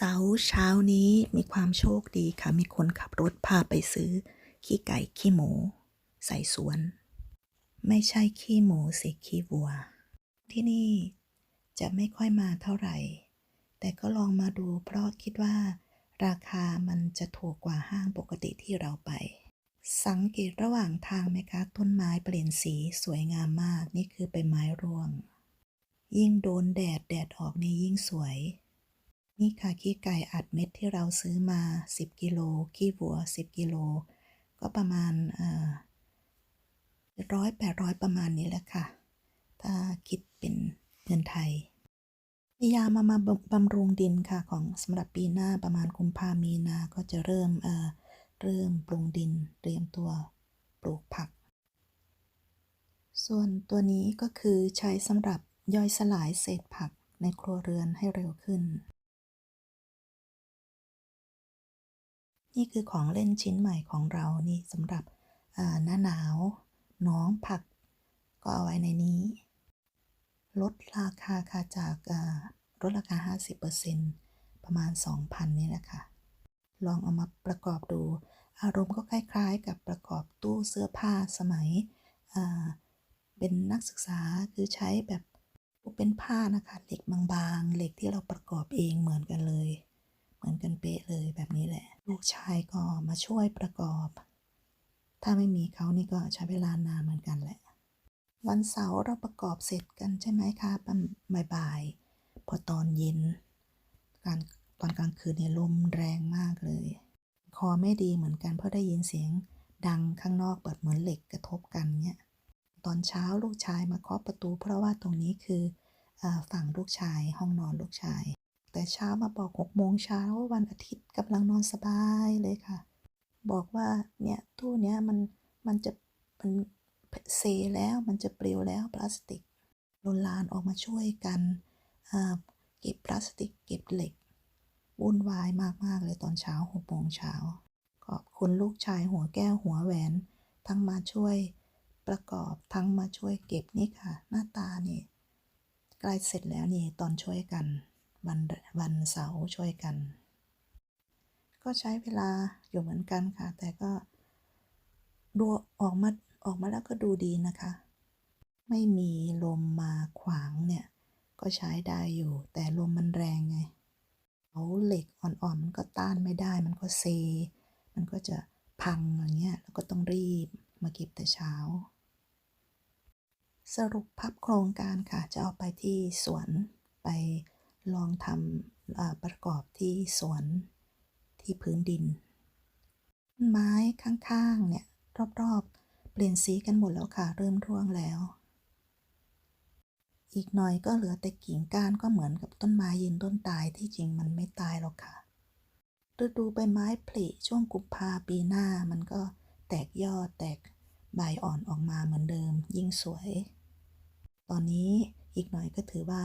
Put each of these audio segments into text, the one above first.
เสาร์เช้านี้มีความโชคดีค่ะ มีคนขับรถพาไปซื้อ ขี้ไก่ขี้หมู ใส่สวน ไม่ใช่ขี้หมูสิขี้วัว ที่นี่จะไม่ค่อยมาเท่าไหร่ แต่ก็ลองมาดูเพราะคิดว่า ราคามันจะถูกกว่าห้างปกติที่เราไป สังเกตระหว่างทางไหมคะ ต้นไม้เปลี่ยนสีสวยงามมากนี่คือใบไม้ร่วง ยิ่งโดนแดดแดดออกนี่ยิ่งสวย นี่ค่ะขี้ไก่อัดเม็ดที่เราซื้อมา 10 กิโล ขี้วัว 10 กิโล ก็ประมาณร้อยแปดร้อยประมาณนี้แหละค่ะ ถ้าคิดเป็นเงินไทยพยายามามาบำบำรุงดินค่ะของสำหรับปีหน้าประมาณกุมภามีนา ก็จะเริ่มเอ่อเริ่มปรุงดินเตรียมตัวปลูกผัก ส่วนตัวนี้ก็คือใช้สำหรับย่อยสลายเศษผักในครัวเรือนให้เร็วขึ้น นี่คือของเล่นชิ้นใหม่ของเรานี่สำหรับหน้าหนาวน้องผัก ก็เอาไว้ในนี้ ลดราคาค่ะจากลดราคา 50%ประมาณ 2,000 นี่แหละค่ะ ลองเอามาประกอบดู อารมณ์ก็คล้าย ๆ กับประกอบตู้เสื้อผ้าสมัยเป็นนักศึกษาคือใช้แบบเป็นผ้านะคะ เหล็กบางๆ เหล็กที่เราประกอบเองเหมือนกันเลย เหมือนกันเป๊ะเลยแบบนี้ กชายก็มาช่วยประกอบ ถ้าไม่มีเขานี่ก็ใช้เวลานานเหมือนกันแหละ วันเสาร์เราประกอบเสร็จกันใช่ไหมคะบ่ายๆพอตอนเย็นการตอนกลางคืนเนี่ยลมแรงมากเลย คอไม่ดีเหมือนกันเพราะได้ยินเสียงดังข้างนอกเปิดเหมือนเหล็กกระทบกันเนี่ยตอนเช้าลูกชายมาเคาะประตู เพราะว่าตรงนี้คืออฝั่งลูกชายห้องนอนลูกชาย แต่เช้ามาบอกหกโมงเช้าวันอาทิตย์กำลังนอนสบายเลยค่ะ บอกว่าเนี่ยตู้เนี้ยมันมันจะมันเซแล้วมันจะปลิวแล้วพลาสติกโลลานออกมาช่วยกันเก็บพลาสติกเก็บเหล็กวุ่นวายมาก ๆ เลยตอนเช้าหกโมงเช้าขอบคุณลูกชายหัวแก้วหัวแหวน ทั้งมาช่วยประกอบทั้งมาช่วยเก็บนี่ค่ะ หน้าตานี่ใกล้เสร็จแล้วนี่ตอนช่วยกัน วันวันเสาร์ช่วยกัน ก็ใช้เวลาอยู่เหมือนกันค่ะ แต่ก็ดูออกมาออกมาแล้วก็ดูดีนะคะ ไม่มีลมมาขวางเนี่ย ก็ใช้ได้อยู่ แต่ลมมันแรงไงเอาเหล็กอ่อนๆมันก็ต้านไม่ได้ มันก็เซ มันก็จะพังอย่างเงี้ยแล้วก็ต้องรีบมาเก็บแต่เช้า สรุปพับโครงการค่ะ จะเอาไปที่สวนไป ลองทำประกอบที่สวนที่พื้นดินไม้ข้างๆเนี่ยรอบๆ เปลี่ยนสีกันหมดแล้วค่ะ เริ่มร่วงแล้ว อีกหน่อยก็เหลือแต่กิ่งก้านก็เหมือนกับต้นไม้ยืนต้นตายที่จริงมันไม่ตายหรอกค่ะฤดูใบไม้ผลิช่วงกุมภาปีหน้ามันก็แตกยอดแตกใบอ่อนออกมาเหมือนเดิม ยิ่งสวย ตอนนี้อีกหน่อยก็ถือว่า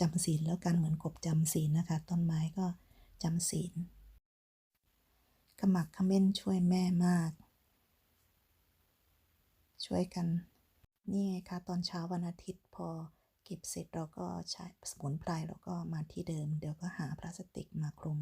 จำศีลแล้วกันเหมือนกบจำศีลนะคะ ต้นไม้ก็จำศีลขมักขม้นช่วยแม่มาก ช่วยกัน นี่ไงคะตอนเช้าวันอาทิตย์พอเก็บเสร็จเราก็ใช้สมุนไพรแล้วก็มาที่เดิม เดี๋ยวก็หาพลาสติกมาคลุม